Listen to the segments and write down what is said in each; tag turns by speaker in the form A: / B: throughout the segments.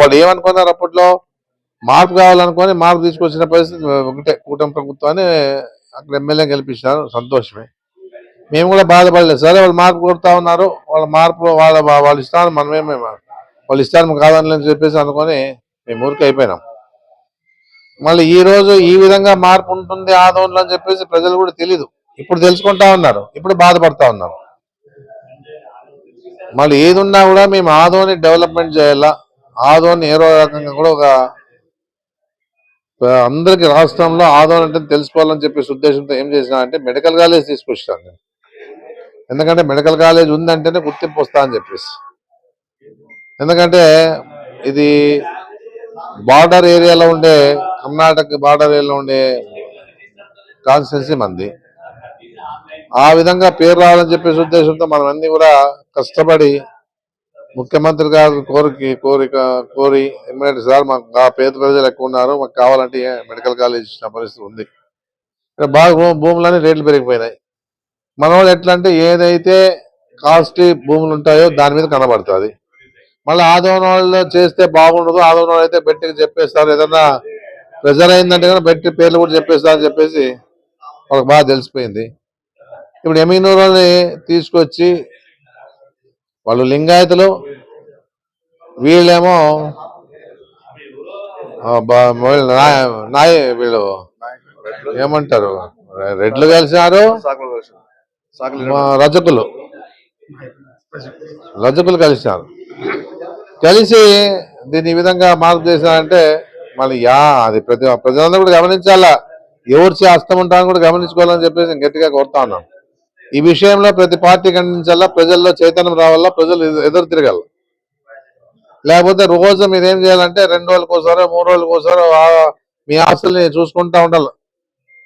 A: వాళ్ళు ఏమనుకున్నారు అప్పట్లో? మార్పు కావాలనుకొని మార్పు తీసుకొచ్చిన పరిస్థితి ఒకటే కూటమి ప్రభుత్వాన్ని అక్కడ ఎమ్మెల్యే గెలిపించినారు సంతోషమే. మేము కూడా బాధపడలేదు. సరే వాళ్ళు మార్పు కొడతా ఉన్నారు వాళ్ళ మార్పు వాళ్ళ వాళ్ళు ఇస్తాను మనమేమే వాళ్ళు ఇస్తాను కాదని అని చెప్పేసి అనుకొని మేము ఊరికి అయిపోయినాం. మళ్ళీ ఈ రోజు ఈ విధంగా మార్పు ఉంటుంది ఆదోళన అని చెప్పేసి ప్రజలు కూడా తెలీదు. ఇప్పుడు తెలుసుకుంటా ఉన్నారు ఇప్పుడు బాధపడతా ఉన్నారు. మళ్ళీ ఏది ఉన్నా కూడా మేము ఆదోని డెవలప్మెంట్ చేయాలా? ఆదోని ఏ రకంగా కూడా ఒక అందరికి రాష్ట్రంలో ఆదోని అంటే తెలుసుకోవాలని చెప్పేసి ఉద్దేశంతో ఏం చేసినా అంటే మెడికల్ కాలేజ్ తీసుకొచ్చాను నేను. ఎందుకంటే మెడికల్ కాలేజ్ ఉందంటేనే గుర్తింపు వస్తా అని చెప్పేసి. ఎందుకంటే ఇది బార్డర్ ఏరియాలో ఉండే కర్ణాటక బార్డర్ ఏరియాలో ఉండే కాన్స్టిట్యున్సీ మంది. ఆ విధంగా పేరు రావాలని చెప్పేసి ఉద్దేశంతో మనం అన్ని కూడా కష్టపడి ముఖ్యమంత్రి గారు కోరిక కోరిక కోరి ఎమ్మెల్యే సార్ మాకు పేద ప్రజలు ఎక్కువ ఉన్నారు మాకు కావాలంటే మెడికల్ కాలేజ్ ఇచ్చిన పరిస్థితి ఉంది. ఇక్కడ బాగా భూములన్నీ రేట్లు పెరిగిపోయినాయి. మన వాళ్ళు ఎట్లా అంటే ఏదైతే కాస్ట్లీ భూములు ఉంటాయో దాని మీద కనబడుతుంది. మళ్ళీ ఆదోన వాళ్ళు చేస్తే బాగుండదు ఆదోన వాళ్ళు అయితే బెట్టికి చెప్పేస్తారు ఏదన్నా ప్రెజర్ అయిందంటే కానీ బెట్టి పేర్లు కూడా చెప్పేస్తారు అని చెప్పేసి వాళ్ళకి బాగా తెలిసిపోయింది. ఇప్పుడు ఎమీనూరు తీసుకొచ్చి వాళ్ళు లింగాయతులు వీళ్ళేమో నాయ- వీళ్ళు ఏమంటారు? రెడ్లు కలిసినారు రజకులు. రజకులు కలిసినారు. కలిసి దీన్ని ఈ విధంగా మార్పు చేశారంటే మళ్ళీ యా అది ప్రతి ప్రజలందరూ కూడా గమనించాలా? ఎవరు చేస్తాం కూడా గమనించుకోవాలని చెప్పేసి గట్టిగా కోరుతా ఉన్నాను. ఈ విషయంలో ప్రతి పార్టీ ఖండించాలా ప్రజల్లో చైతన్యం రావాలా? ప్రజలు ఎదురు తిరగాల. లేకపోతే రోజు మీరు ఏం చేయాలంటే రెండు రోజులకోసారో మూడు రోజులకోసారో ఆ- మీ ఆస్తుల్ని చూసుకుంటా ఉండాలి.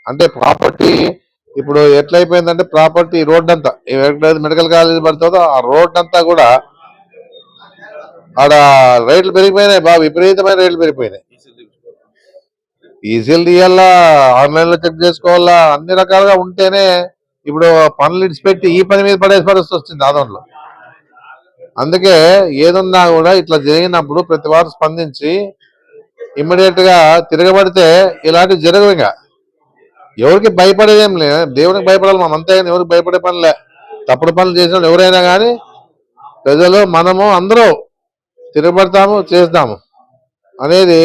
A: అంటే ప్రాపర్టీ ఇప్పుడు ఎట్లయిపోయిందంటే ప్రాపర్టీ రోడ్ అంతా ఎక్కడైతే మెడికల్ కాలేజ్ పడుతుందో ఆ రోడ్ అంతా కూడా ఆడ రేట్లు పెరిగిపోయినాయి బాగా విపరీతమైన రేట్లు పెరిగిపోయినాయి. ఈజీలు తీయాలా? ఆన్లైన్లో చెక్ చేసుకోవాలా? అన్ని రకాలుగా ఉంటేనే ఇప్పుడు పనులు ఇడిచిపెట్టి ఈ పని మీద పడే పరిస్థితి వచ్చింది ఆదంలో అందుకే ఏదున్నా కూడా ఇట్లా జరిగినప్పుడు ప్రతి వారు స్పందించి ఇమ్మీడియట్గా తిరగబడితే ఇలాంటివి జరగవు ఇంకా. ఎవరికి భయపడేదేం లే దేవునికి భయపడాలి మనం అంతే కానీ ఎవరికి భయపడే పనిలే తప్పుడు పనులు చేసిన వాళ్ళు ఎవరైనా కానీ ప్రజలు మనము అందరూ తిరగబడతాము చేస్తాము అనేది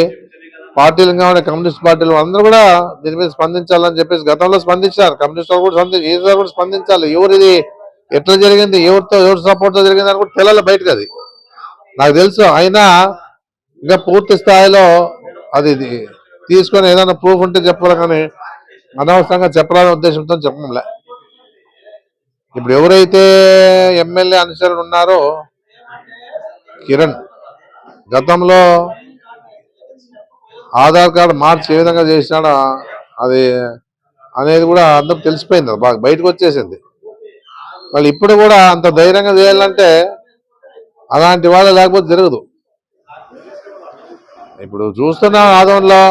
A: పార్టీలు కావాలి కమ్యూనిస్ట్ పార్టీలు అందరూ కూడా దీని మీద స్పందించాలని చెప్పేసి గతంలో స్పందించారు. కమ్యూనిస్ట్ వాళ్ళు కూడా స్పందించి ఈసారి కూడా స్పందించాలి. ఎవరు ఇది ఎట్లా జరిగింది ఎవరితో ఎవరి సపోర్ట్తో జరిగింది అని కూడా తెలాలి బయటకు అది. నాకు తెలుసు అయినా ఇంకా పూర్తి స్థాయిలో అది ఇది తీసుకొని ఏదైనా ప్రూఫ్ ఉంటే చెప్పాలి కానీ అనవసరంగా చెప్పాలనే ఉద్దేశంతో చెప్పంలే ఇప్పుడు ఎవరైతే ఎమ్మెల్యే అనుచరులు ఉన్నారో కిరణ్ గతంలో ఆధార్ కార్డు మార్చి ఏ విధంగా చేసినాడో అది అనేది కూడా అందరూ తెలిసిపోయింది. బాగా బయటకు వచ్చేసింది. వాళ్ళు ఇప్పుడు కూడా అంత ధైర్యంగా చేయాలంటే అలాంటి వాళ్ళు లేకపోతే జరగదు. ఇప్పుడు చూస్తున్న ఆదంలో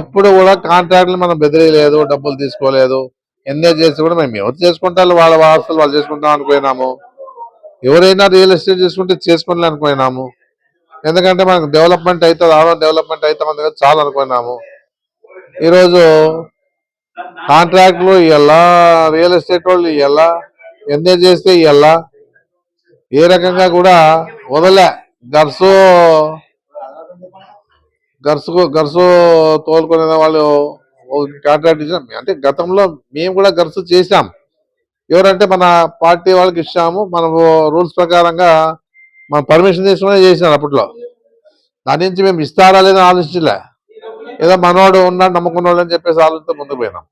A: ఎప్పుడు కూడా కాంట్రాక్ట్లు మనం బెదిరేయలేదు డబ్బులు తీసుకోలేదు. ఎంజాయ్ చేసి కూడా మేము ఎవరు చేసుకుంటారు వాళ్ళ వాస్తులు వాళ్ళు చేసుకుంటాం అనుకున్నాము. ఎవరైనా రియల్ ఎస్టేట్ చేసుకుంటే చేసుకోవాలి అనుకున్నాము. ఎందుకంటే మనకు డెవలప్మెంట్ అవుతుంది ఆడో డెవలప్మెంట్ అవుతుంది చాలా అనుకున్నాము. ఈరోజు కాంట్రాక్ట్లు ఇవ్వాలా రియల్ ఎస్టేట్ వాళ్ళు ఇవ్వాలా ఎంజాయ్ చేస్తే ఇవ్వాలా ఏ రకంగా కూడా వదలే. గర్సు గర్సు గర్సు తోలుకునే వాళ్ళు కాంట్రాక్ట్ ఇచ్చాం అంటే గతంలో మేము కూడా గర్సు చేసాం ఎవరంటే మన పార్టీ వాళ్ళకి ఇచ్చాము. మనము రూల్స్ ప్రకారంగా మనం పర్మిషన్ తీసుకునే చేసినారు అప్పట్లో. దాని నుంచి మేము ఇస్తారా లేదా ఆలోచించలే. ఏదో మనవాడు ఉన్నాడు నమ్ముకున్నాడు అని చెప్పేసి ఆలోచనతో ముందుకు పోయినాం.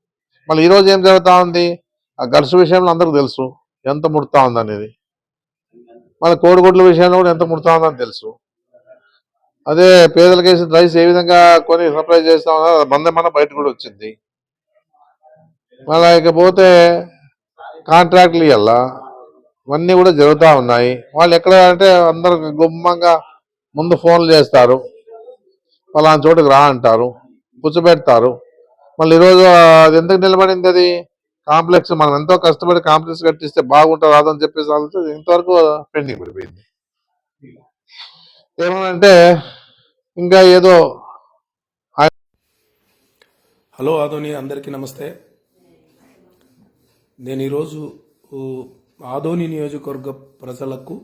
A: మళ్ళీ ఈరోజు ఏం జరుగుతూ ఉంది? ఆ గర్స్ విషయంలో అందరికి తెలుసు. ఎంత ముడతా ఉంది అనేది మళ్ళీ కోడిగుడ్ల విషయంలో కూడా ఎంత ముడతా ఉందని తెలుసు. అదే పేదలకు వేసిన రైస్ ఏ విధంగా కొని సప్లై చేస్తా ఉన్నారు మంద మన బయట కూడా వచ్చింది. మళ్ళీ ఇకపోతే కాంట్రాక్ట్లు ఇవ్వాలా ఇవన్నీ కూడా జరుగుతూ ఉన్నాయి. వాళ్ళు ఎక్కడ అంటే అందరు గుమ్మంగా ముందు ఫోన్లు చేస్తారు. పలానా చోటుకు రా అంటారు. కూర్చోబెడతారు. మళ్ళీ ఈరోజు అది ఎందుకు నిలబడింది అది? కాంప్లెక్స్ మనం ఎంతో కష్టపడి కాంప్లెక్స్ కట్టిస్తే బాగుంటుంది రాదని చెప్పేసి ఆలోచన ఇంతవరకు పెండింగ్ పడిపోయింది. ఏమనంటే ఇంకా ఏదో
B: హలో ఆదోని అందరికీ నమస్తే. నేను ఈరోజు ఆదోని నియోజకవర్గ ప్రజలకు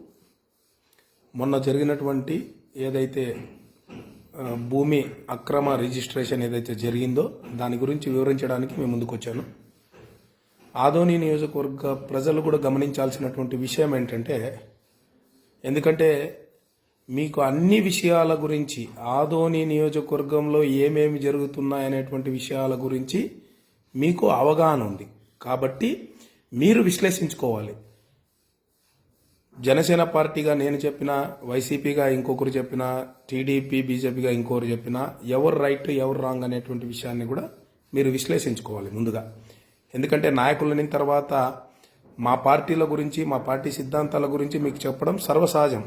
B: మొన్న జరిగినటువంటి ఏదైతే భూమి అక్రమ రిజిస్ట్రేషన్ ఏదైతే జరిగిందో దాని గురించి వివరించడానికి మేము ముందుకు వచ్చాను ఆదోని నియోజకవర్గ ప్రజలు కూడా గమనించాల్సినటువంటి విషయం ఏంటంటే ఎందుకంటే మీకు అన్ని విషయాల గురించి ఆదోని నియోజకవర్గంలో ఏమేమి జరుగుతున్నాయనేటువంటి విషయాల గురించి మీకు అవగాహన ఉంది. కాబట్టి మీరు విశ్లేషించుకోవాలి. జనసేన పార్టీగా నేను చెప్పిన వైసీపీగా ఇంకొకరు చెప్పిన టీడీపీ బీజేపీగా ఇంకొకరు చెప్పిన ఎవరు రైట్ ఎవరు రాంగ్ అనేటువంటి విషయాన్ని కూడా మీరు విశ్లేషించుకోవాలి ముందుగా. ఎందుకంటే నాయకులని తర్వాత మా పార్టీల గురించి మా పార్టీ సిద్ధాంతాల గురించి మీకు చెప్పడం సర్వసహజం.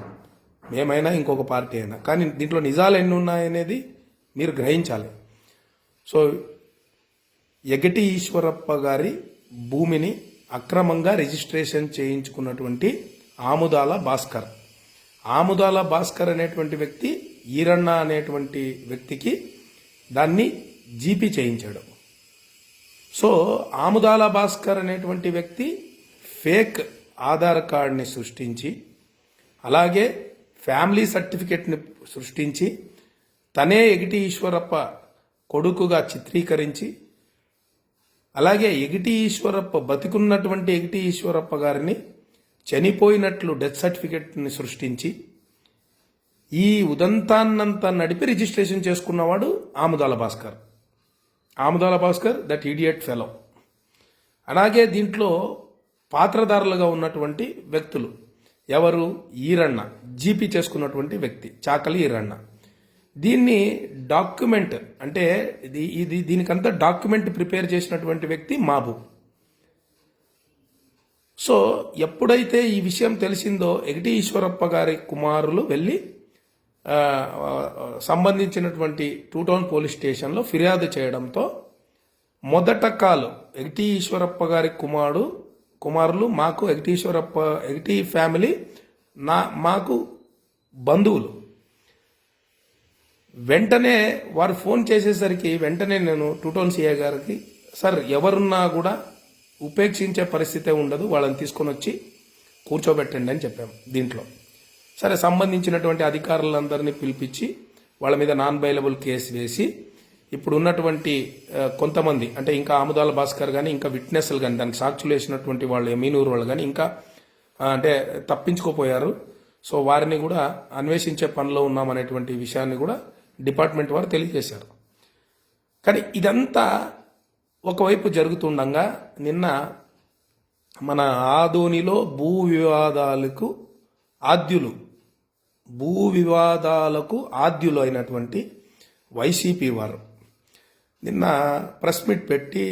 B: మేమైనా ఇంకొక పార్టీ అయినా. కానీ దీంట్లో నిజాలు ఎన్ని ఉన్నాయనేది మీరు గ్రహించాలి. సో ఎగటి ఈశ్వరప్ప గారి భూమిని అక్రమంగా రిజిస్ట్రేషన్ చేయించుకున్నటువంటి ఆముదాల భాస్కర్. ఆముదాల భాస్కర్ అనేటువంటి వ్యక్తి ఈరన్న అనేటువంటి వ్యక్తికి దాన్ని జీపీ చేయించాడు. సో ఆముదాల భాస్కర్ అనేటువంటి వ్యక్తి ఫేక్ ఆధార్ కార్డ్ని సృష్టించి అలాగే ఫ్యామిలీ సర్టిఫికెట్ని సృష్టించి తనే ఎగిటి ఈశ్వరప్ప కొడుకుగా చిత్రీకరించి అలాగే ఎగిటి ఈశ్వరప్ప బతికున్నటువంటి ఎగిటి ఈశ్వరప్ప గారిని చనిపోయినట్లు డెత్ సర్టిఫికెట్ని సృష్టించి ఈ ఉదంతాన్నంతా నడిపి registration చేసుకున్నవాడు Amudala Bhaskar. Amudala Bhaskar that idiot fellow. అలాగే దీంట్లో పాత్రధారులుగా ఉన్నటువంటి వ్యక్తులు ఎవరు? ఈరన్న జీపీ చేసుకున్నటువంటి వ్యక్తి చాకలి ఈరన్న. దీన్ని డాక్యుమెంట్ అంటే ఇది ఇది దీనికంతా డాక్యుమెంట్ ప్రిపేర్ చేసినటువంటి వ్యక్తి మాబు. సో ఎప్పుడైతే ఈ విషయం తెలిసిందో ఎగిటి ఈశ్వరప్ప గారి కుమారులు వెళ్ళి సంబంధించినటువంటి టూ టౌన్ పోలీస్ స్టేషన్లో ఫిర్యాదు చేయడంతో మొదట కాలు ఎగిటి ఈశ్వరప్ప గారి కుమారుడు కుమారులు మాకు ఎగిటీశ్వరప్ప ఎగిటి ఫ్యామిలీ నా మాకు బంధువులు. వెంటనే వారు ఫోన్ చేసేసరికి వెంటనే నేను టూ టౌన్ సిఐ గారికి సార్ ఎవరున్నా కూడా ఉపేక్షించే పరిస్థితే ఉండదు. వాళ్ళని తీసుకొని వచ్చి కూర్చోబెట్టండి అని చెప్పాము దీంట్లో. సరే సంబంధించినటువంటి అధికారులందరినీ పిలిపించి వాళ్ళ మీద నాన్ బైలబుల్ కేసు వేసి ఇప్పుడు ఉన్నటువంటి కొంతమంది అంటే ఇంకా ఆముదాల భాస్కర్ కానీ ఇంకా విట్నెస్లు కానీ దానికి సాక్షులు వేసినటువంటి వాళ్ళు ఎమీనూరు వాళ్ళు కానీ ఇంకా అంటే తప్పించుకోపోయారు. సో వారిని కూడా అన్వేషించే పనిలో ఉన్నామనేటువంటి విషయాన్ని కూడా డిపార్ట్మెంట్ వారు తెలియజేశారు. కానీ ఇదంతా ఒకవైపు జరుగుతుండగా నిన్న మన ఆదోనిలో భూ వివాదాలకు ఆద్యులు భూ వివాదాలకు ఆద్యులు అయినటువంటి వైసీపీ వారు నిన్న ప్రెస్ మీట్ పెట్టి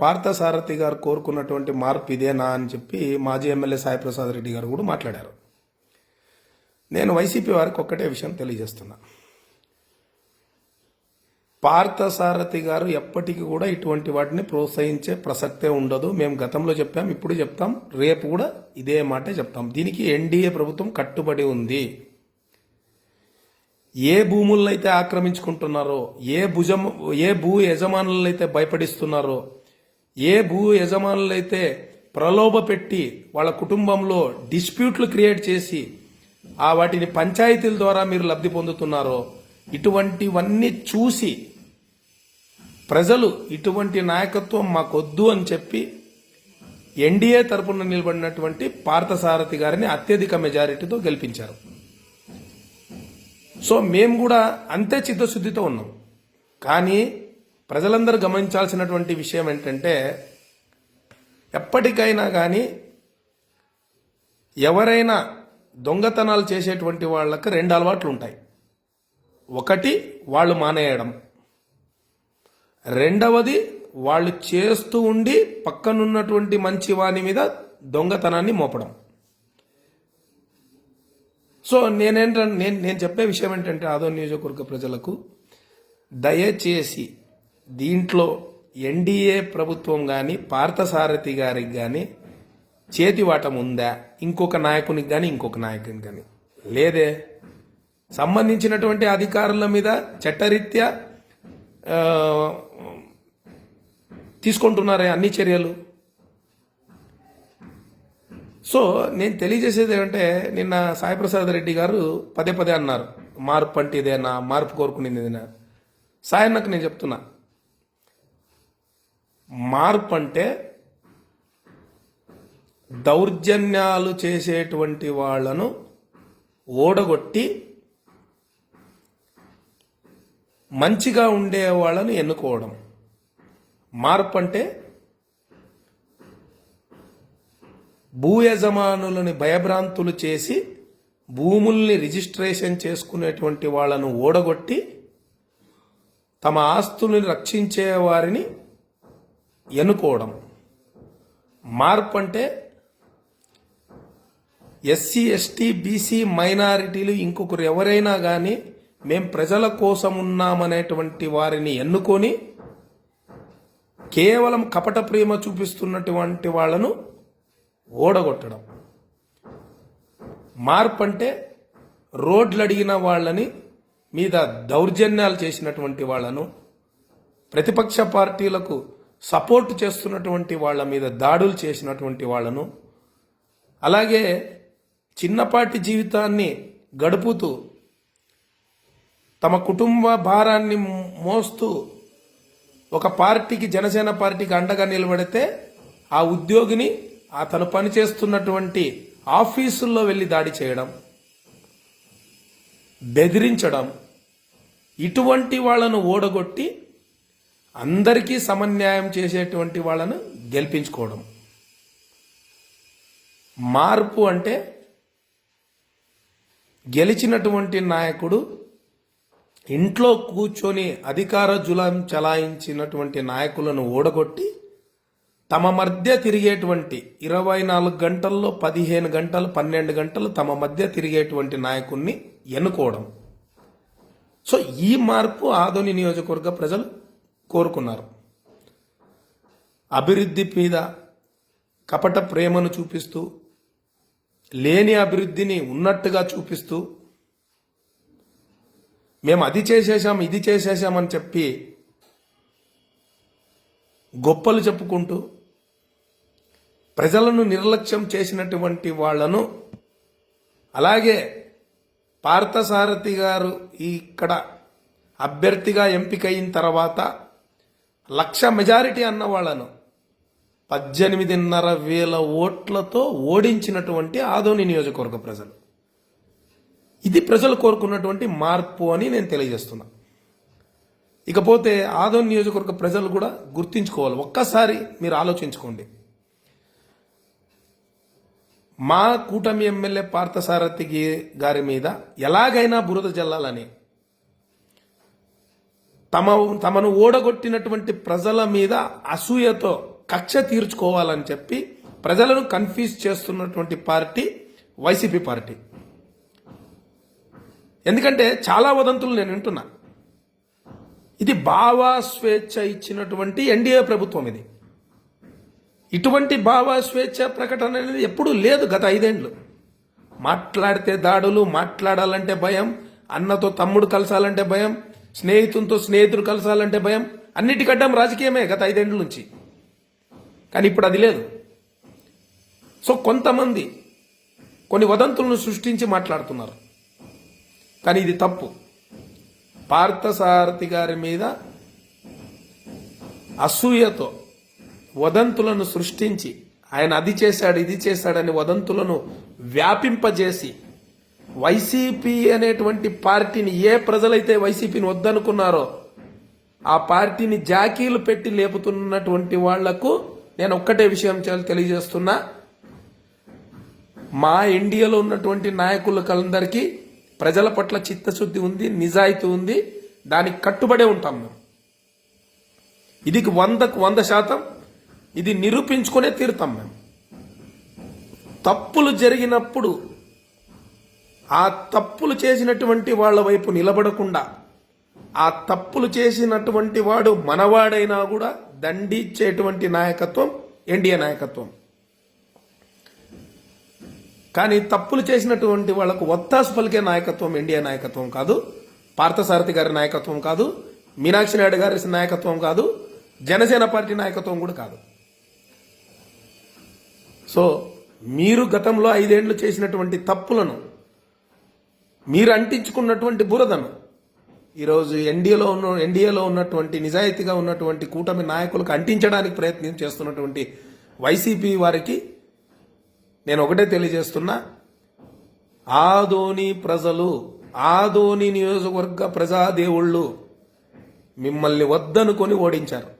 B: పార్థసారథి గారు కోరుకున్నటువంటి మార్పు ఇదేనా అని చెప్పి మాజీ ఎమ్మెల్యే సాయిప్రసాద్ రెడ్డి గారు కూడా మాట్లాడారు. నేను వైసీపీ వారికి ఒక్కటే విషయం తెలియజేస్తున్నా. పార్థసారథి గారు ఎప్పటికీ కూడా ఇటువంటి వాటిని ప్రోత్సహించే ప్రసక్తే ఉండదు. మేము గతంలో చెప్పాం ఇప్పుడు చెప్తాం రేపు కూడా ఇదే మాటే చెప్తాం. దీనికి ఎన్డీఏ ప్రభుత్వం కట్టుబడి ఉంది. ఏ భూములను ఆక్రమించుకుంటున్నారో ఏ భుజం ఏ భూ యజమానులైతే భయపడిస్తున్నారో ఏ భూ యజమానులైతే ప్రలోభ పెట్టి వాళ్ళ కుటుంబంలో డిస్ప్యూట్లు క్రియేట్ చేసి ఆ వాటిని పంచాయతీల ద్వారా మీరు లబ్ధి పొందుతున్నారో ఇటువంటివన్నీ చూసి ప్రజలు ఇటువంటి నాయకత్వం మాకొద్దు అని చెప్పి ఎన్డీఏ తరపున నిలబడినటువంటి పార్థసారథి గారిని అత్యధిక మెజారిటీతో గెలిపించారు. సో మేము కూడా అంతే చిత్తశుద్ధితో ఉన్నాం. కానీ ప్రజలందరూ గమనించాల్సినటువంటి విషయం ఏంటంటే ఎప్పటికైనా కానీ ఎవరైనా దొంగతనాలు చేసేటువంటి వాళ్ళకి రెండు అలవాట్లు ఉంటాయి ఒకటి వాళ్ళు మానేయడం. రెండవది వాళ్ళు చేస్తూ ఉండి పక్కనున్నటువంటి మంచి వాని మీద దొంగతనాన్ని మోపడం. సో నేనేంటంటే నేను నేను చెప్పే విషయం ఏంటంటే ఆదో నియోజకవర్గ ప్రజలకు దయచేసి దీంట్లో ఎన్డీఏ ప్రభుత్వం కానీ పార్థసారథి గారికి కానీ చేతివాటం ఉందా? ఇంకొక నాయకునికి కానీ ఇంకొక నాయకునికి కానీ లేదే. సంబంధించినటువంటి అధికారుల మీద చట్టరీత్యా తీసుకుంటున్నారే అన్ని చర్యలు. సో నేను తెలియజేసేది ఏంటంటే నిన్న సాయిప్రసాద్ రెడ్డి గారు పదే పదే అన్నారు మార్పు అంటే ఇదేనా మార్పు కోరుకునేది ఇదేనా. సాయన్నకు నేను చెప్తున్నా మార్పు అంటే దౌర్జన్యాలు చేసేటువంటి వాళ్ళను ఓడగొట్టి మంచిగా ఉండే వాళ్ళని ఎన్నుకోవడం. మార్పు అంటే భూ యజమానులని భయభ్రాంతులు చేసి భూముల్ని రిజిస్ట్రేషన్ చేసుకునేటువంటి వాళ్ళను ఓడగొట్టి తమ ఆస్తులను రక్షించే వారిని ఎన్నుకోవడం. మార్పు అంటే ఎస్సీ ఎస్టీ బీసీ మైనారిటీలు ఇంకొకరు ఎవరైనా కానీ మేం ప్రజల కోసం ఉన్నామనేటువంటి వారిని ఎన్నుకొని కేవలం కపట ప్రేమ చూపిస్తున్నటువంటి వాళ్ళను ఓడగొట్టడం. మార్పు అంటే రోడ్లు అడిగిన వాళ్ళని మీద దౌర్జన్యాలు చేసినటువంటి వాళ్ళను ప్రతిపక్ష పార్టీలకు సపోర్ట్ చేస్తున్నటువంటి వాళ్ళ మీద దాడులు చేసినటువంటి వాళ్ళను అలాగే చిన్నపాటి జీవితాన్ని గడుపుతూ తమ కుటుంబ భారాన్ని మోస్తూ ఒక పార్టీకి జనసేన పార్టీకి అండగా నిలబడితే ఆ ఉద్యోగిని అతను పనిచేస్తున్నటువంటి ఆఫీసుల్లో వెళ్ళి దాడి చేయడం బెదిరించడం ఇటువంటి వాళ్ళను ఓడగొట్టి అందరికీ సమన్యాయం చేసేటువంటి వాళ్ళను గెలిపించుకోవడం. మార్పు అంటే గెలిచినటువంటి నాయకుడు ఇంట్లో కూర్చొని అధికార జులం చలాయించినటువంటి నాయకులను ఓడగొట్టి తమ మధ్య తిరిగేటువంటి ఇరవై నాలుగు గంటల్లో పదిహేను గంటలు పన్నెండు గంటలు తమ మధ్య తిరిగేటువంటి నాయకుణ్ణి ఎన్నుకోవడం. సో ఈ మార్పు ఆదోని నియోజకవర్గ ప్రజలు కోరుకున్నారు. అభివృద్ధి మీద కపట ప్రేమను చూపిస్తూ లేని అభివృద్ధిని ఉన్నట్టుగా చూపిస్తూ మేము అది చేసేసాం ఇది చేసేసామని చెప్పి గొప్పలు చెప్పుకుంటూ ప్రజలను నిర్లక్ష్యం చేసినటువంటి వాళ్ళను అలాగే పార్థసారథి గారు ఇక్కడ అభ్యర్థిగా ఎంపికయిన తర్వాత లక్ష మెజారిటీ అన్న వాళ్ళను పద్దెనిమిదిన్నర వేల ఓట్లతో ఓడించినటువంటి ఆదోని నియోజకవర్గ ప్రజలు. ఇది ప్రజలు కోరుకున్నటువంటి మార్పు అని నేను తెలియజేస్తున్నా. ఇకపోతే ఆదోన్ నియోజకవర్గ ప్రజలు కూడా గుర్తించుకోవాలి. ఒక్కసారి మీరు ఆలోచించుకోండి. మా కూటమి ఎమ్మెల్యే పార్థసారథి గారి మీద ఎలాగైనా బురద జల్లాలని తమ తమను ఓడగొట్టినటువంటి ప్రజల మీద అసూయతో కక్ష తీర్చుకోవాలని చెప్పి ప్రజలను కన్ఫ్యూజ్ చేస్తున్నటువంటి పార్టీ వైసీపీ పార్టీ. ఎందుకంటే చాలా వదంతులు నేను వింటున్నా. ఇది భావా స్వేచ్ఛ ఇచ్చినటువంటి ఎన్డీఏ ప్రభుత్వం ఇది. ఇటువంటి భావ స్వేచ్ఛ ప్రకటన అనేది ఎప్పుడూ లేదు గత ఐదేండ్లు. మాట్లాడితే దాడులు మాట్లాడాలంటే భయం అన్నతో తమ్ముడు కలసాలంటే భయం స్నేహితులతో స్నేహితుడు కలసాలంటే భయం అన్నిటికడ్డం రాజకీయమే గత ఐదేండ్ల నుంచి. కానీ ఇప్పుడు అది లేదు. సో కొంతమంది కొన్ని వదంతులను సృష్టించి మాట్లాడుతున్నారు. కానీ ఇది తప్పు. పార్థసారథి గారి మీద అసూయతో వదంతులను సృష్టించి ఆయన అది చేశాడు ఇది చేశాడని వదంతులను వ్యాపింపజేసి వైసీపీ అనేటువంటి పార్టీని ఏ ప్రజలైతే వైసీపీని వద్దనుకున్నారో ఆ పార్టీని జాకీలు పెట్టి లేపుతున్నటువంటి వాళ్ళకు నేను ఒక్కటే విషయం తెలియజేస్తున్నా. మా ఇండియాలో ఉన్నటువంటి నాయకులకందరికీ ప్రజల పట్ల చిత్తశుద్ధి ఉంది నిజాయితీ ఉంది దానికి కట్టుబడే ఉంటాం మేము. ఇది వందకు వంద శాతం ఇది నిరూపించుకునే తీరుతాం మేము. తప్పులు జరిగినప్పుడు ఆ తప్పులు చేసినటువంటి వాళ్ళ వైపు నిలబడకుండా ఆ తప్పులు చేసినటువంటి వాడు మనవాడైనా కూడా దండిచ్చేటువంటి నాయకత్వం ఎన్డీఏ నాయకత్వం. కానీ తప్పులు చేసినటువంటి వాళ్ళకు ఒత్తాసు పలికే నాయకత్వం ఇండియా నాయకత్వం కాదు పార్థసారథి గారి నాయకత్వం కాదు మీనాక్షి నాయుడు గారి నాయకత్వం కాదు జనసేన పార్టీ నాయకత్వం కూడా కాదు. సో మీరు గతంలో ఐదేళ్ళు చేసినటువంటి తప్పులను మీరు అంటించుకున్నటువంటి బురదను ఈరోజు ఎన్డీఏలో ఉన్న ఎన్డీఏలో ఉన్నటువంటి నిజాయితీగా ఉన్నటువంటి కూటమి నాయకులకు అంటించడానికి ప్రయత్నం చేస్తున్నటువంటి వైసీపీ వారికి నేను ఒకటే తెలియజేస్తున్నా. ఆదోని ప్రజలు ఆదోని నియోజకవర్గ ప్రజాదేవుళ్ళు మిమ్మల్ని వద్దనుకొని ఓడించారు.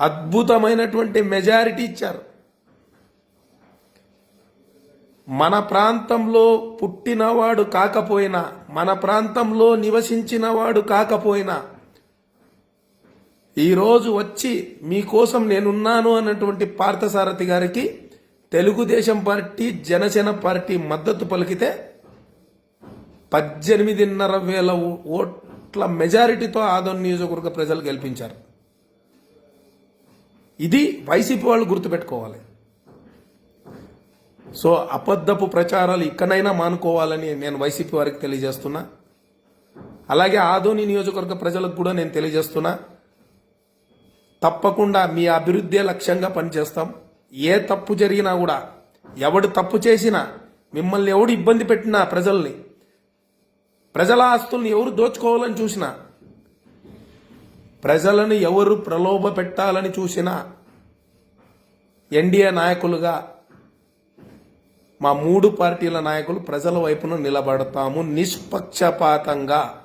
B: అద్భుతమైనటువంటి మెజారిటీ ఇచ్చారు. మన ప్రాంతంలో పుట్టినవాడు కాకపోయినా మన ప్రాంతంలో నివసించినవాడు కాకపోయినా ఈరోజు వచ్చి మీకోసం నేనున్నాను అన్నటువంటి పార్థసారథి గారికి తెలుగుదేశం పార్టీ జనసేన పార్టీ మద్దతు పలికితే పద్దెనిమిదిన్నర వేల ఓట్ల మెజారిటీతో ఆదోన్ నియోజకవర్గ ప్రజలు గెలిపించారు. ఇది వైసీపీ వాళ్ళు గుర్తుపెట్టుకోవాలి. సో అబద్ధపు ప్రచారాలు ఇక్కడైనా మానుకోవాలని నేను వైసీపీ వారికి తెలియజేస్తున్నా. అలాగే ఆదోని నియోజకవర్గ ప్రజలకు కూడా నేను తెలియజేస్తున్నా. తప్పకుండా మీ అభివృద్ధే లక్ష్యంగా పనిచేస్తాం. ఏ తప్పు జరిగినా కూడా ఎవడు తప్పు చేసినా మిమ్మల్ని ఎవడు ఇబ్బంది పెట్టినా ప్రజల్ని ప్రజల ఆస్తుల్ని ఎవరు దోచుకోవాలని చూసినా ప్రజలను ఎవరు ప్రలోభ పెట్టాలని చూసినా ఎన్డీఏ నాయకులుగా మా మూడు పార్టీల నాయకులు ప్రజల వైపున నిలబడతాము నిష్పక్షపాతంగా.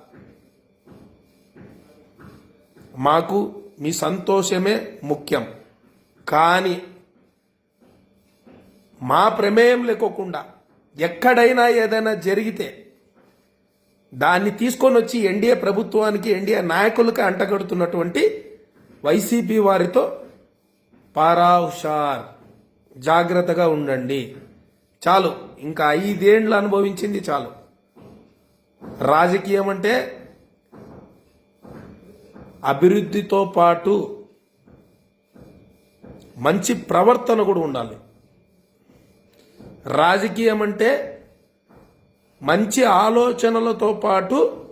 B: మాకు మీ సంతోషమే ముఖ్యం. కానీ మా ప్రమేయం లేకోకుండా ఎక్కడైనా ఏదైనా జరిగితే దాన్ని తీసుకొని వచ్చి ఎన్డీఏ ప్రభుత్వానికి ఎన్డీఏ నాయకులకు అంటగడుతున్నటువంటి వైసీపీ వారితో పారాహుషార్ జాగ్రత్తగా ఉండండి. చాలు ఇంకా ఐదేండ్లు అనుభవించింది చాలు. రాజకీయం అంటే అభివృద్ధితో పాటు మంచి ప్రవర్తన కూడా ఉండాలి. రాజకీయం అంటే మంచి ఆలోచనలతో పాటు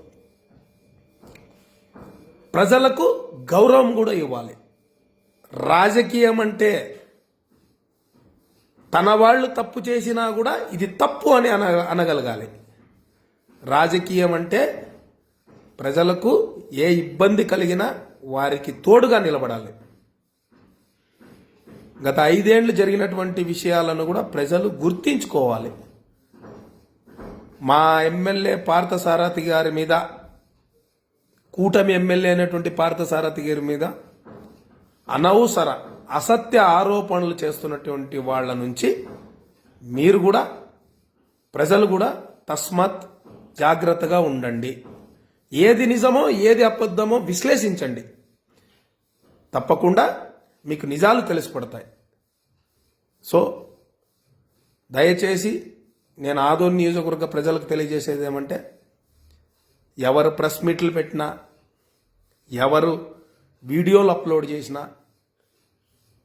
B: ప్రజలకు గౌరవం కూడా ఇవ్వాలి. రాజకీయం అంటే తన వాళ్ళు తప్పు చేసినా కూడా ఇది తప్పు అని అన అనగలగాలి. రాజకీయం అంటే ప్రజలకు ఏ ఇబ్బంది కలిగినా వారికి తోడుగా నిలబడాలి. గత ఐదేళ్ళు జరిగినటువంటి విషయాలను కూడా ప్రజలు గుర్తించుకోవాలి. మా ఎమ్మెల్యే పార్థసారథి గారి మీద కూటమి ఎమ్మెల్యే అయినటువంటి పార్థసారథి గారి మీద అనవసర అసత్య ఆరోపణలు చేస్తున్నటువంటి వాళ్ళ నుంచి మీరు కూడా ప్రజలు కూడా తస్మాత్ జాగ్రత్తగా ఉండండి. ఏది నిజమో ఏది అబద్ధమో విశ్లేషించండి. తప్పకుండా మీకు నిజాలు తెలిసిపడతాయి. సో దయచేసి నేను ఆదోన్ నియోజకవర్గ ప్రజలకు తెలియజేసేది ఏమంటే ఎవరు ప్రెస్ మీట్లు పెట్టినా ఎవరు వీడియోలు అప్లోడ్ చేసినా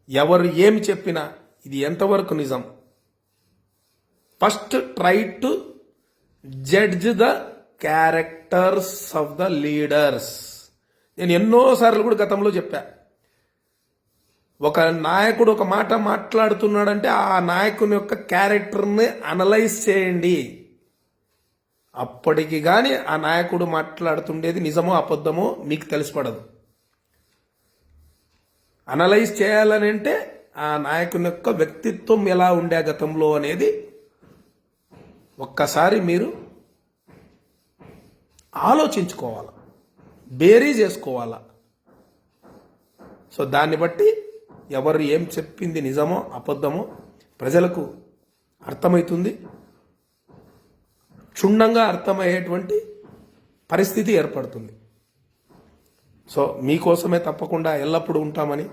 B: ఎవరు ఏమి చెప్పినా ఇది ఎంతవరకు నిజం? First try to judge the characters of the leaders నేను ఎన్నోసార్లు కూడా గతంలో చెప్పా. ఒక నాయకుడు ఒక మాట మాట్లాడుతున్నాడంటే ఆ నాయకుని యొక్క క్యారెక్టర్ని అనలైజ్ చేయండి. అప్పటికి కానీ ఆ నాయకుడు మాట్లాడుతుండేది నిజమో అబద్ధమో మీకు తెలిసిపడదు. అనలైజ్ చేయాలని అంటే ఆ నాయకుని యొక్క వ్యక్తిత్వం ఎలా ఉండే గతంలో అనేది ఒక్కసారి మీరు ఆలోచించుకోవాలి. బేరీ చేసుకోవాలా. సో దాన్ని బట్టి ఎవరు ఏం చెప్పింది నిజమో అబద్ధమో ప్రజలకు అర్థమవుతుంది క్షుణ్ణంగా అర్థమయ్యేటువంటి పరిస్థితి ఏర్పడుతుంది. సో మీకోసమే తప్పకుండా ఎల్లప్పుడూ ఉంటామని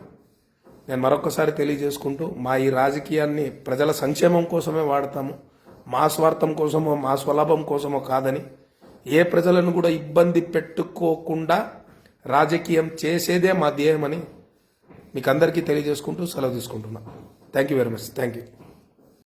B: నేను మరొకసారి తెలియజేసుకుంటూ మా ఈ రాజకీయాన్ని ప్రజల సంక్షేమం కోసమే వాడతాము మా స్వార్థం కోసమో మా స్వలాభం కోసమో కాదని ఏ ప్రజలను కూడా ఇబ్బంది పెట్టుకోకుండా రాజకీయం చేసేదే మా ధ్యేయమని మీకు అందరికీ తెలియజేసుకుంటూ సెలవు తీసుకుంటున్నా. Thank you very much thank you